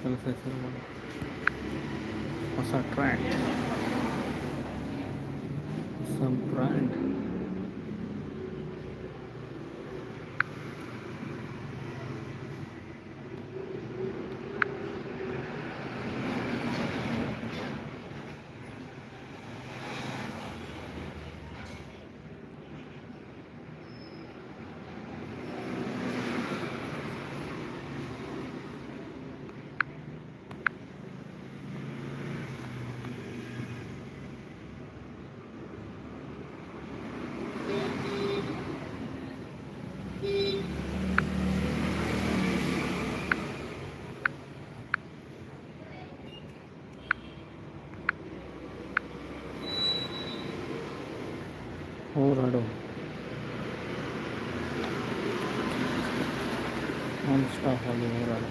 ಕೆಲಸ ಶುರು ಮಾಡಿ ಹೊಸ ಟ್ರ್ಯಾಕ್ ಹೊಸ ಬ್ರ್ಯಾಂಡ್ ಸ್ಟಾಪ್ ಆಗಿ ಹೋರಾಡು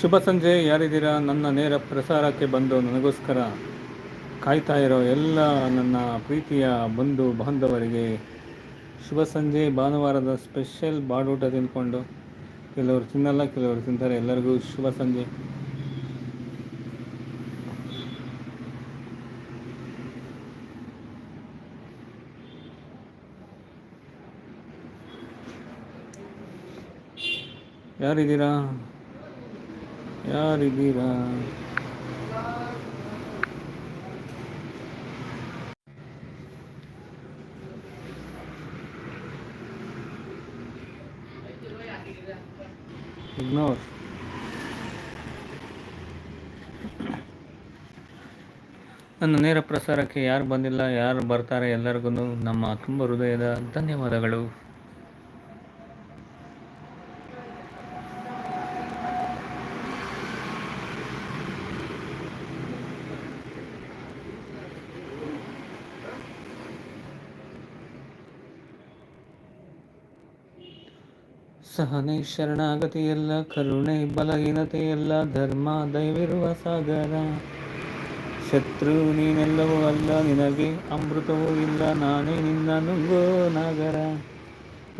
ಶುಭ ಸಂಜೆ, ಯಾರಿದ್ದೀರಾ? ನನ್ನ ನೇರ ಪ್ರಸಾರಕ್ಕೆ ಬಂದು ನನಗೋಸ್ಕರ ಕಾಯ್ತಾ ಇರೋ ಎಲ್ಲ ನನ್ನ ಪ್ರೀತಿಯ ಬಂಧು ಬಾಂಧವರಿಗೆ ಶುಭ ಸಂಜೆ. ಭಾನುವಾರದ ಸ್ಪೆಷಲ್ ಬಾಡೂಟ ತಿಂದ್ಕೊಂಡು, ಕೆಲವರು ತಿನ್ನಲ್ಲ, ಕೆಲವರು ತಿಂತಾರೆ. ಎಲ್ಲರಿಗೂ ಶುಭ ಸಂಜೆ. ಯಾರಿದ್ದೀರಾ? ಯಾರಿದ್ದೀರಾ? ಇಗ್ನೋರ್ ನನ್ನ ನೇರ ಪ್ರಸಾರಕ್ಕೆ ಯಾರು ಬಂದಿಲ್ಲ, ಯಾರು ಬರ್ತಾರೆ ಎಲ್ಲರಿಗೂ ನಮ್ಮ ತುಂಬ ಹೃದಯದ ಧನ್ಯವಾದಗಳು. ಸಹನೆ, ಶರಣಾಗತಿಯೆಲ್ಲ, ಕರುಣೆ, ಬಲಹೀನತೆಯೆಲ್ಲ, ಧರ್ಮ, ದಯವಿರುವ ಸಾಗರ. ಶತ್ರು ನೀನೆಲ್ಲವೂ ಅಲ್ಲ, ನಿನಗೆ ಅಮೃತವೂ ಇಲ್ಲ, ನಾನೇ ನಿನ್ನ ನುಂಗೋ ನಾಗರ.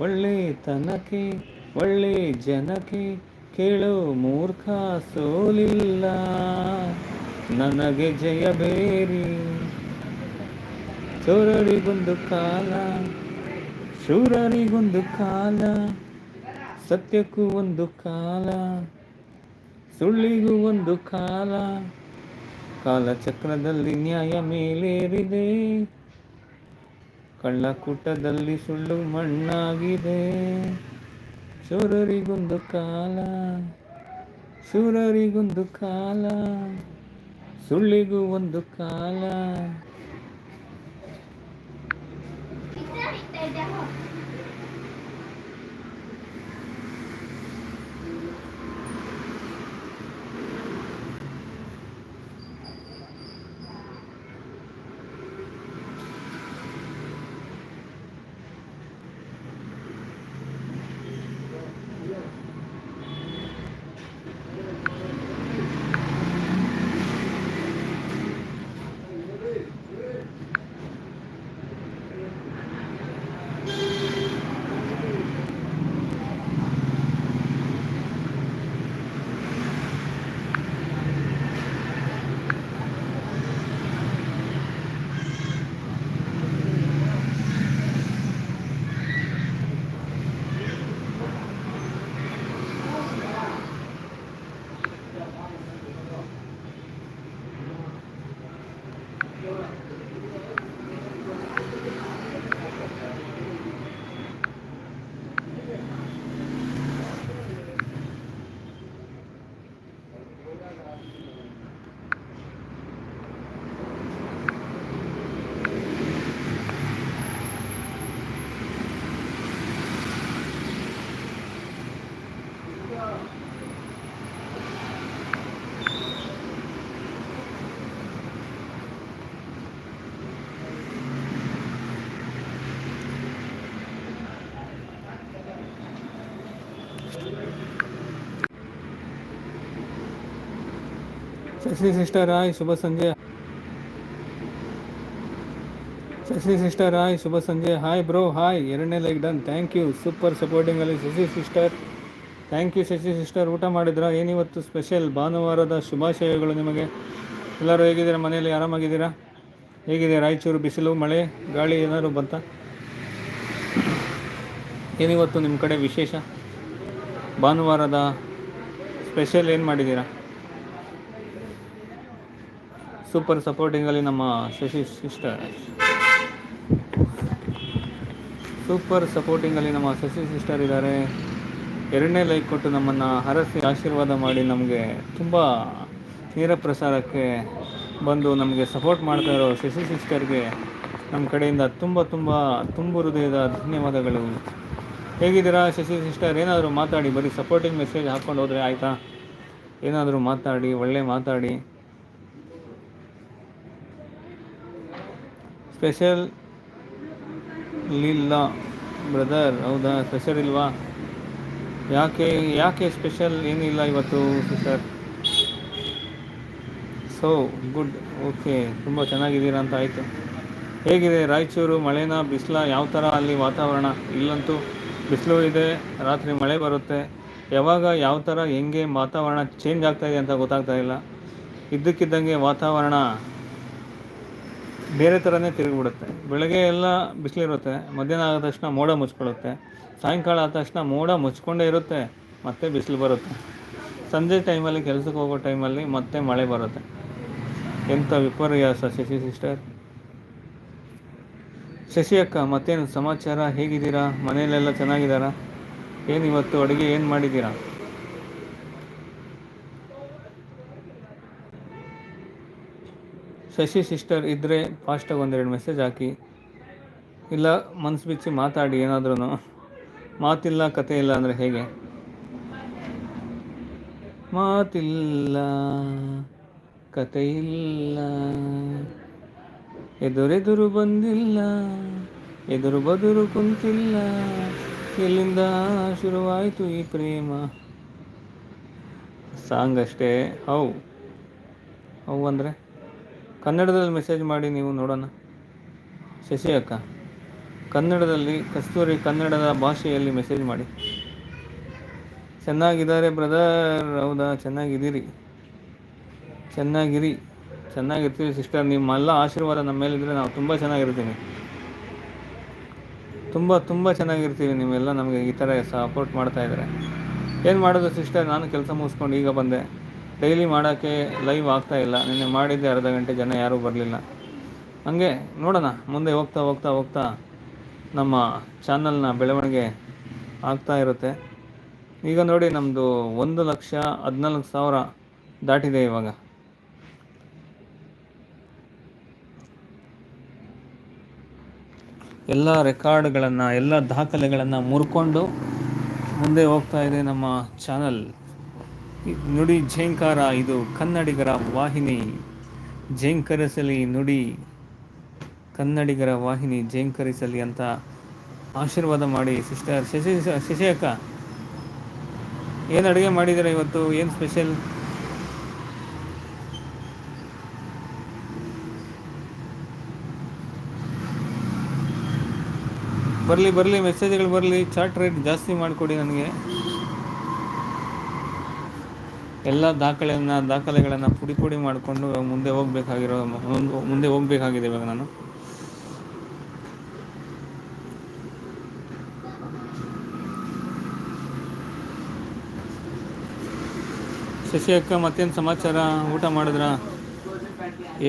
ಒಳ್ಳೆ ತನಕೆ ಒಳ್ಳೆ ಜನಕ್ಕೆ ಕೇಳು ಮೂರ್ಖ ಸೋಲಿಲ್ಲ. ನನಗೆ ಜಯ ಬೇರಿ ಚೋರರಿಗೊಂದು ಕಾಲ, ಶೂರರಿಗೊಂದು ಕಾಲ ಸತ್ಯಕ್ಕೂ ಒಂದು ಕಾಲ, ಸುಳ್ಳಿಗೂ ಒಂದು ಕಾಲ. ಕಾಲಚಕ್ರದಲ್ಲಿ ನ್ಯಾಯ ಮೇಲೇರಿದೆ, ಕಳ್ಳಕೂಟದಲ್ಲಿ ಸುಳ್ಳು ಮಣ್ಣಾಗಿದೆ. ಸೂರರಿಗೊಂದು ಕಾಲ ಸೂರರಿಗೊಂದು ಕಾಲ, ಸುಳ್ಳಿಗೂ ಒಂದು ಕಾಲ. ಶಶಿ ಸಿಸ್ಟರ್ ಆಯ್ ಶುಭ ಸಂಜೆ. ಶಶಿ ಸಿಸ್ಟರ್ ಆಯ್ ಶುಭ ಸಂಜೆ. ಹಾಯ್ ಬ್ರೋ, ಹಾಯ್, ಎರಡನೇ like done. Thank you. Super supporting ಅಲ್ಲಿ Shashi sister. Thank you Shashi sister. ಊಟ ಮಾಡಿದ್ರಾ? ಏನಿವತ್ತು ಸ್ಪೆಷಲ್? ಭಾನುವಾರದ ಶುಭಾಶಯಗಳು ನಿಮಗೆ. ಎಲ್ಲರೂ ಹೇಗಿದ್ದೀರಾ? ಮನೆಯಲ್ಲಿ ಆರಾಮಾಗಿದ್ದೀರಾ? ಹೇಗಿದೆ ರಾಯಚೂರು ಬಿಸಿಲು, ಮಳೆ, ಗಾಳಿ, ಏನಾದರೂ ಬಂತ? ಏನಿವತ್ತು ನಿಮ್ಮ ಕಡೆ ವಿಶೇಷ? ಭಾನುವಾರದ ಸ್ಪೆಷಲ್ ಏನು ಮಾಡಿದ್ದೀರಾ? ಸೂಪರ್ ಸಪೋರ್ಟಿಂಗಲ್ಲಿ ನಮ್ಮ ಶಶಿ ಸಿಸ್ಟರ್ ಸೂಪರ್ ಸಪೋರ್ಟಿಂಗಲ್ಲಿ ನಮ್ಮ ಶಶಿ ಸಿಸ್ಟರ್ ಇದ್ದಾರೆ. ಎರಡನೇ ಲೈಕ್ ಕೊಟ್ಟು ನಮ್ಮನ್ನು ಹರಸಿ ಆಶೀರ್ವಾದ ಮಾಡಿ ನಮಗೆ ತುಂಬ ನೇರ ಪ್ರಸಾರಕ್ಕೆ ಬಂದು ನಮಗೆ ಸಪೋರ್ಟ್ ಮಾಡ್ತಾ ಇರೋ ಶಶಿ ಸಿಸ್ಟರ್ಗೆ ನಮ್ಮ ಕಡೆಯಿಂದ ತುಂಬ ತುಂಬ ತುಂಬು ಹೃದಯದ ಧನ್ಯವಾದಗಳು. ಹೇಗಿದ್ದೀರಾ ಶಶಿ ಸಿಸ್ಟರ್ ಏನಾದರೂ ಮಾತಾಡಿ, ಬರೀ ಸಪೋರ್ಟಿಂಗ್ ಮೆಸೇಜ್ ಹಾಕ್ಕೊಂಡು ಹೋದರೆ ಆಯಿತಾ? ಏನಾದರೂ ಮಾತಾಡಿ, ಒಳ್ಳೆ ಮಾತಾಡಿ. ಸ್ಪೆಷಲ್ ಇಲ್ಲ ಬ್ರದರ್, ಹೌದಾ? ಸ್ಪೆಷಲ್ ಇಲ್ವಾ? ಯಾಕೆ ಯಾಕೆ ಸ್ಪೆಷಲ್ ಏನಿಲ್ಲ ಇವತ್ತು ಸಿಸ್ಟರ್? ಸೊ ಗುಡ್ ಓಕೆ ತುಂಬ ಚೆನ್ನಾಗಿದ್ದೀರಾ ಅಂತ ಆಯಿತು. ಹೇಗಿದೆ ರಾಯಚೂರು ಮಳೆನ, ಬಿಸಿಲ? ಯಾವ ಥರ ಅಲ್ಲಿ ವಾತಾವರಣ? ಇಲ್ಲಂತೂ ಬಿಸಿಲು ಇದೆ, ರಾತ್ರಿ ಮಳೆ ಬರುತ್ತೆ. ಯಾವಾಗ, ಯಾವ ಥರ, ಹೆಂಗೆ ವಾತಾವರಣ ಚೇಂಜ್ ಆಗ್ತಾಯಿದೆ ಅಂತ ಗೊತ್ತಾಗ್ತಾ ಇಲ್ಲ. ಇದ್ದಕ್ಕಿದ್ದಂಗೆ ವಾತಾವರಣ ಬೇರೆ ಥರನೇ ತಿರುಗಿಬಿಡುತ್ತೆ. ಬೆಳಗ್ಗೆ ಎಲ್ಲ ಬಿಸಿಲಿರುತ್ತೆ, ಮಧ್ಯಾಹ್ನ ಆದ ತಕ್ಷಣ ಮೋಡ ಮುಚ್ಕೊಳ್ಳುತ್ತೆ, ಸಾಯಂಕಾಲ ಆದ ತಕ್ಷಣ ಮೋಡ ಮುಚ್ಕೊಂಡೇ ಇರುತ್ತೆ, ಮತ್ತೆ ಬಿಸಿಲು ಬರುತ್ತೆ. ಸಂಜೆ ಟೈಮಲ್ಲಿ ಕೆಲಸಕ್ಕೆ ಹೋಗೋ ಟೈಮಲ್ಲಿ ಮತ್ತೆ ಮಳೆ ಬರುತ್ತೆ. ಎಂಥ ವಿಪರ್ಯಾಸ ಶಶಿ ಸಿಸ್ಟರ್. ಶಶಿ ಅಕ್ಕ, ಮತ್ತೇನು ಸಮಾಚಾರ? ಹೇಗಿದ್ದೀರಾ? ಮನೆಯಲ್ಲೆಲ್ಲ ಚೆನ್ನಾಗಿದ್ದಾರಾ? ಏನು ಇವತ್ತು ಅಡುಗೆ ಏನು ಮಾಡಿದ್ದೀರಾ? ಶಶಿ ಸಿಸ್ಟರ್ ಇದ್ದರೆ ಫಾಸ್ಟಾಗಿ ಒಂದೆರಡು ಮೆಸೇಜ್ ಹಾಕಿ, ಇಲ್ಲ ಮನಸ್ಸು ಬಿಚ್ಚಿ ಮಾತಾಡಿ ಏನಾದ್ರೂ ಮಾತಿಲ್ಲ, ಕತೆ ಇಲ್ಲ ಅಂದರೆ ಹೇಗೆ? ಮಾತಿಲ್ಲ, ಕತೆ ಇಲ್ಲ. ಎದುರೆದುರು ಬಂದಿಲ್ಲ, ಎದುರು ಬದುರು ಕುಂತಿಲ್ಲ. ಇಲ್ಲಿಂದ ಶುರುವಾಯಿತು ಈ ಪ್ರೇಮ? ಸಾಂಗ್ ಅಷ್ಟೇ. ಹೌ. ಹೌ ಅಂದರೆ? ಕನ್ನಡದಲ್ಲಿ ಮೆಸೇಜ್ ಮಾಡಿ ನೀವು ನೋಡೋಣ. ಶಶಿ ಅಕ್ಕ, ಕನ್ನಡದಲ್ಲಿ ಕಸ್ತೂರಿ ಕನ್ನಡದ ಭಾಷೆಯಲ್ಲಿ ಮೆಸೇಜ್ ಮಾಡಿ. ಚೆನ್ನಾಗಿದ್ದಾರೆ ಬ್ರದರ್ ಹೌದಾ? ಚೆನ್ನಾಗಿದ್ದೀರಿ. ಚೆನ್ನಾಗಿರಿ. ಚೆನ್ನಾಗಿರ್ತೀವಿ ಸಿಸ್ಟರ್ ನಿಮ್ಮೆಲ್ಲ ಆಶೀರ್ವಾದ ನಮ್ಮ ಮೇಲಿದ್ರೆ ನಾವು ತುಂಬ ಚೆನ್ನಾಗಿರ್ತೀವಿ. ತುಂಬ ತುಂಬ ಚೆನ್ನಾಗಿರ್ತೀವಿ ನೀವೆಲ್ಲ ನಮಗೆ ಈ ಥರ ಸಪೋರ್ಟ್ ಮಾಡ್ತಾ ಇದ್ದಾರೆ. ಏನು ಮಾಡೋದು ಸಿಸ್ಟರ್ ನಾನು ಕೆಲಸ ಮುಗಿಸ್ಕೊಂಡು ಈಗ ಬಂದೆ. ಡೈಲಿ ಮಾಡೋಕ್ಕೆ ಲೈವ್ ಆಗ್ತಾ ಇಲ್ಲ. ನಿನ್ನೆ ಮಾಡಿದ್ದೆ ಅರ್ಧ ಗಂಟೆ ಜನ ಯಾರೂ ಬರಲಿಲ್ಲ. ಹಂಗೆ ನೋಡೋಣ. ಮುಂದೆ ಹೋಗ್ತಾ ಹೋಗ್ತಾ ಹೋಗ್ತಾ ನಮ್ಮ ಚಾನಲ್ನ ಬೆಳವಣಿಗೆ ಆಗ್ತಾ ಇರುತ್ತೆ. ಈಗ ನೋಡಿ ನಮ್ಮದು ಒಂದು ಲಕ್ಷ ಹದಿನಾಲ್ಕು ಸಾವಿರ ದಾಟಿದೆ ಇವಾಗ. ಎಲ್ಲ ರೆಕಾರ್ಡ್ಗಳನ್ನು ಎಲ್ಲ ದಾಖಲೆಗಳನ್ನು ಮುರ್ಕೊಂಡು ಮುಂದೆ ಹೋಗ್ತಾ ಇದೆ ನಮ್ಮ ಚಾನಲ್ ನುಡಿ ಝೇಂಕಾರ, ಇದು ಕನ್ನಡಿಗರ ವಾಹಿನಿ. ಝೇಂಕರಿಸಲಿ ನುಡಿ, ಕನ್ನಡಿಗರ ವಾಹಿನಿ ಝೇಂಕರಿಸಲಿ ಅಂತ ಆಶೀರ್ವಾದ ಮಾಡಿ ಸಿಸ್ಟರ್ ಶಶಿ ಶಶಿ ಅಕ್ಕ ಏನು ಅಡುಗೆ ಮಾಡಿದ್ದೀರಾ ಇವತ್ತು? ಏನು ಸ್ಪೆಷಲ್? ಬರಲಿ ಬರಲಿ, ಮೆಸೇಜ್ಗಳು ಬರಲಿ. ಚಾರ್ಟ್ ರೇಟ್ ಜಾಸ್ತಿ ಮಾಡಿಕೊಡಿ ನನಗೆ. ಎಲ್ಲ ದಾಖಲೆಯನ್ನು ದಾಖಲೆಗಳನ್ನು ಪುಡಿ ಪುಡಿ ಮಾಡಿಕೊಂಡು ಮುಂದೆ ಹೋಗಬೇಕಾಗಿರೋ, ಮುಂದೆ ಹೋಗಬೇಕಾಗಿದೆ ಇವಾಗ ನಾನು. ಶಶಿ ಅಕ್ಕ ಮತ್ತೇನು ಸಮಾಚಾರ? ಊಟ ಮಾಡಿದ್ರಾ?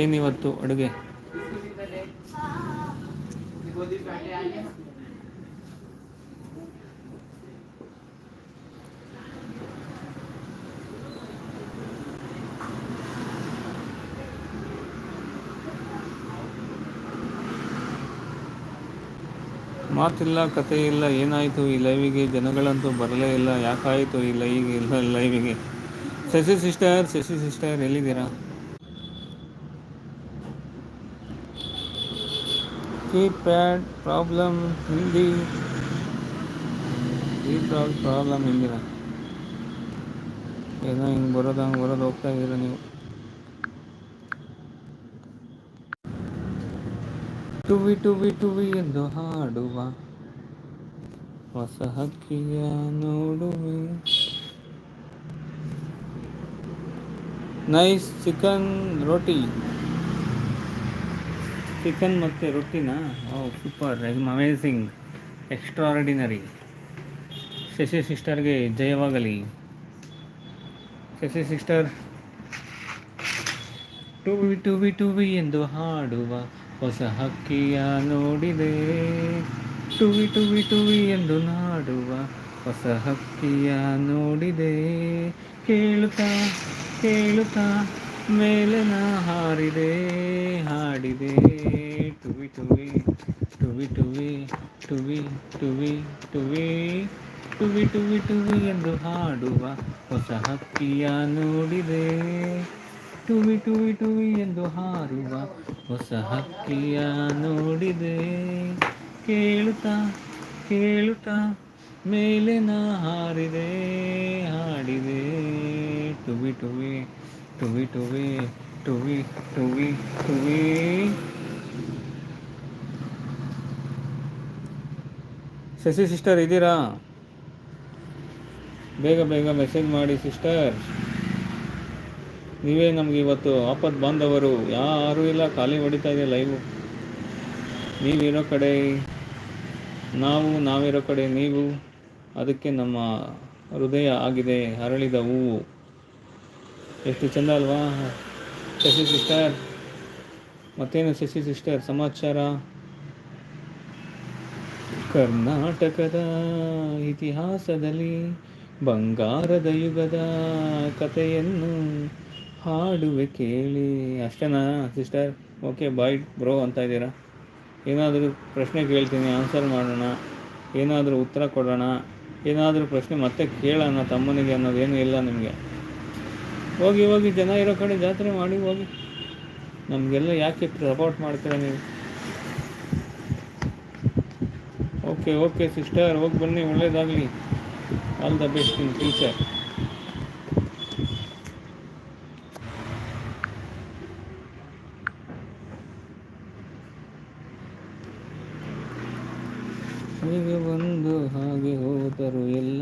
ಏನಿವತ್ತು ಅಡುಗೆ? ಮಾತಿಲ್ಲ ಕತೆ ಇಲ್ಲ ಏನಾಯಿತು? ಈ ಲೈವಿಗೆ ಜನಗಳಂತೂ ಬರಲೇ ಇಲ್ಲ. ಯಾಕಾಯಿತು ಈ ಲೈವಿಗೆ ಇಲ್ಲ ಲೈವಿಗೆ ಶಶಿ ಸಿಸ್ಟರ್ ಶಶಿ ಸಿಸ್ಟರ್ ಎಲ್ಲಿದ್ದೀರಾ? Keypad problem Hindi keypad problem ಹಿಂದಿರ ಏನೋ ಹಿಂಗೆ ಬರೋದು ಬರೋದು ಹೋಗ್ತಾ ಇದ್ದೀರಾ ನೀವು? ಟುವಿ ಟುವಿ ಟುವಿ ಎಂದು ಹಾಡುವ ಹೊಸ ಹಕ್ಕಿಯ ನೋಡುವೆ. ನೈಸ್ ಚಿಕನ್ ರೋಟಿ. ಚಿಕನ್ ಮತ್ತು ರೊಟ್ಟಿನ ಓ ಸೂಪರ್ ಅಮೇಝಿಂಗ್, ಎಕ್ಸ್ಟ್ರಾರ್ಡಿನರಿ. ಶಶಿ ಸಿಸ್ಟರ್ಗೆ ಜಯವಾಗಲಿ. ಶಶಿ ಸಿಸ್ಟರ್ ಟು ವಿ ಟು ವಿ ಟು ವಿ ಎಂದು ಹಾಡುವ ಹೊಸ ಹಕ್ಕಿಯ ನೋಡಿದೆ. ಟುವಿ ಟುವಿ ಟುವಿ ಎಂದು ನಾಡುವ ಹೊಸ ಹಕ್ಕಿಯ ನೋಡಿದೆ. ಕೇಳುತ್ತಾ ಕೇಳುತ್ತಾ ಮೇಲನ ಹಾರಿದೆ, ಹಾಡಿದೆ. ಟುವಿ ಟುವಿ ಟುವಿ ಟುವಿ ಟುವಿ ಟುವಿ ಟುವಿ ಟುವಿ ಟುವಿ ಟುವಿ ಎಂದು ಹಾಡುವ ಹೊಸ ಹಕ್ಕಿಯ ನೋಡಿದೆ. ಟುವಿ ಟುವಿ ಟುವಿ ಎಂದು ಹಾರುವ ಹೊಸ ಹಕ್ಕಿಯ ನೋಡಿದೆ. ಕೇಳುತ್ತಾ ಕೇಳುತ್ತಾ, ಮೇಲೆ ನಾ ಹಾರಿದೆ, ಹಾಡಿದೆ. ಟುವಿ ಟುವಿ ಟುವಿ ಟುವಿ ಟುವಿ ಟುವಿ ಟುವಿ ಶಶಿ ಸಿಸ್ಟರ್ ಇದ್ದೀರಾ? ಬೇಗ ಬೇಗ ಮೆಸೇಜ್ ಮಾಡಿ ಸಿಸ್ಟರ್. ನೀವೇ ನಮ್ಗೆ ಇವತ್ತು ಆಪತ್ ಬಾಂಧವರು ಯಾರೂ ಇಲ್ಲ, ಖಾಲಿ ಹೊಡಿತಾ ಇದೆ ಲೈವು ನೀವಿರೋ ಕಡೆ, ನಾವು ನಾವಿರೋ ಕಡೆ, ನೀವು. ಅದಕ್ಕೆ ನಮ್ಮ ಹೃದಯ ಆಗಿದೆ, ಅರಳಿದ ಹೂವು. ಎಷ್ಟು ಚಂದ ಅಲ್ವಾ? ಶಶಿ ಸಿಸ್ಟರ್ ಮತ್ತೇನು ಶಶಿ ಸಿಸ್ಟರ್ ಸಮಾಚಾರ? ಕರ್ನಾಟಕದ ಇತಿಹಾಸದಲ್ಲಿ ಬಂಗಾರದ ಯುಗದ ಕಥೆಯನ್ನು ಹಾಡುವೆ ಕೇಳಿ. ಅಷ್ಟೇನಾ ಸಿಸ್ಟರ್ ಓಕೆ ಬಾಯ್ ಬ್ರೋ ಅಂತ ಇದ್ದೀರಾ? ಏನಾದರೂ ಪ್ರಶ್ನೆ ಕೇಳ್ತೀನಿ ಆನ್ಸರ್ ಮಾಡೋಣ. ಏನಾದರೂ ಉತ್ತರ ಕೊಡೋಣ. ಏನಾದರೂ ಪ್ರಶ್ನೆ ಮತ್ತೆ ಕೇಳೋಣ ತಮ್ಮನಿಗೆ ಅನ್ನೋದೇನು ಇಲ್ಲ ನಿಮಗೆ. ಹೋಗಿ ಹೋಗಿ, ಜನ ಇರೋ ಕಡೆ ಜಾತ್ರೆ ಮಾಡಿ, ಹೋಗಿ. ನಮಗೆಲ್ಲ ಯಾಕೆ ಸಪೋರ್ಟ್ ಮಾಡ್ತೀರ ನೀವು? ಓಕೆ ಓಕೆ ಸಿಸ್ಟರ್ ಹೋಗಿ ಬನ್ನಿ, ಒಳ್ಳೇದಾಗಲಿ. All the best in future ಹೀಗೆ ಬಂದು ಹಾಗೆ ಹೋದರು ಎಲ್ಲ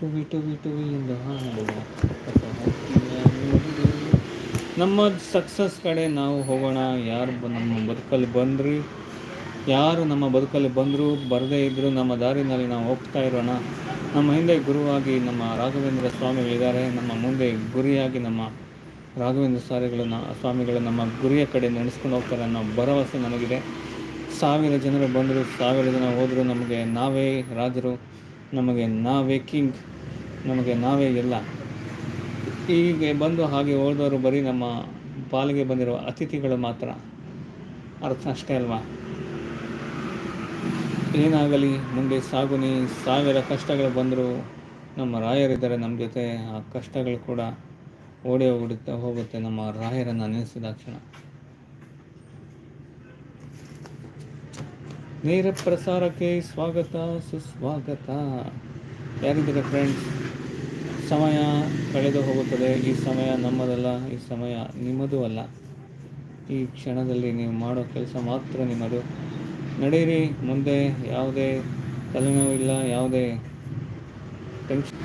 ಟುವಿ ವಿ ಟು ಹೊಸ ಹಕ್ಕಿಯ ನಮ್ಮ ಸಕ್ಸಸ್ ಕಡೆ ನಾವು ಹೋಗೋಣ. ಯಾರು ನಮ್ಮ ಬದುಕಲ್ಲಿ ಬಂದ್ರಿ? ಯಾರು ನಮ್ಮ ಬದುಕಲ್ಲಿ ಬಂದರೂ? ಬರದೇ ಇದ್ದರೂ ನಮ್ಮ ದಾರಿನಲ್ಲಿ ನಾವು ಹೋಗ್ತಾ ಇರೋಣ. ನಮ್ಮ ಹಿಂದೆ ಗುರುವಾಗಿ ನಮ್ಮ ರಾಘವೇಂದ್ರ ಸ್ವಾಮಿಗಳಿದ್ದಾರೆ. ನಮ್ಮ ಮುಂದೆ ಗುರಿಯಾಗಿ ನಮ್ಮ ರಾಘವೇಂದ್ರ ಸ್ವಾಮಿಗಳು ನ- ಸ್ವಾಮಿಗಳು ನಮ್ಮ ಗುರಿಯ ಕಡೆ ನಡೆಸ್ಕೊಂಡು ಹೋಗ್ತಾರೆ ಅನ್ನೋ ಭರವಸೆ ನನಗಿದೆ. ಸಾವಿರ ಜನರು ಬಂದರು, ಸಾವಿರ ಜನ ಹೋದರೂ. ನಮಗೆ ನಾವೇ ರಾಜರು. ನಮಗೆ ನಾವೇ ಕಿಂಗ್, ನಮಗೆ ನಾವೇ ಎಲ್ಲ. ಹೀಗೆ ಬಂದು ಹಾಗೆ ಹೋದವರು ಬರೀ ನಮ್ಮ ಪಾಲಿಗೆ ಬಂದಿರುವ ಅತಿಥಿಗಳು ಮಾತ್ರ. ಅರ್ಥ ಅಷ್ಟೇ ಅಲ್ವಾ? ಏನಾಗಲಿ, ಮುಂದೆ ಸಾಗುನಿ, ಸಾವಿರ ಕಷ್ಟಗಳು ಬಂದರೂ ನಮ್ಮ ರಾಯರಿದ್ದಾರೆ ನಮ್ಮ ಜೊತೆ. ಆ ಕಷ್ಟಗಳು ಕೂಡ ಓಡಿ ಹೋಗ್ಬಿಡುತ್ತೆ ಹೋಗುತ್ತೆ ನಮ್ಮ ರಾಯರನ್ನು ನೆನೆಸಿದ ಕ್ಷಣ. ನೇರ ಪ್ರಸಾರಕ್ಕೆ ಸ್ವಾಗತ, ಸುಸ್ವಾಗತ. ಯಾರಿದ್ದೀರ ಫ್ರೆಂಡ್ಸ್ ಸಮಯ ಕಳೆದು ಹೋಗುತ್ತದೆ. ಈ ಸಮಯ ನಮ್ಮದಲ್ಲ, ಈ ಸಮಯ ನಿಮ್ಮದೂ ಅಲ್ಲ. ಈ ಕ್ಷಣದಲ್ಲಿ ನೀವು ಮಾಡೋ ಕೆಲಸ ಮಾತ್ರ ನಿಮ್ಮದು. ನಡೆಯಿರಿ, ಮುಂದೆ ಯಾವುದೇ ತಲೆನೋವು ಇಲ್ಲ ಯಾವುದೇ ಟೆನ್ಷನ್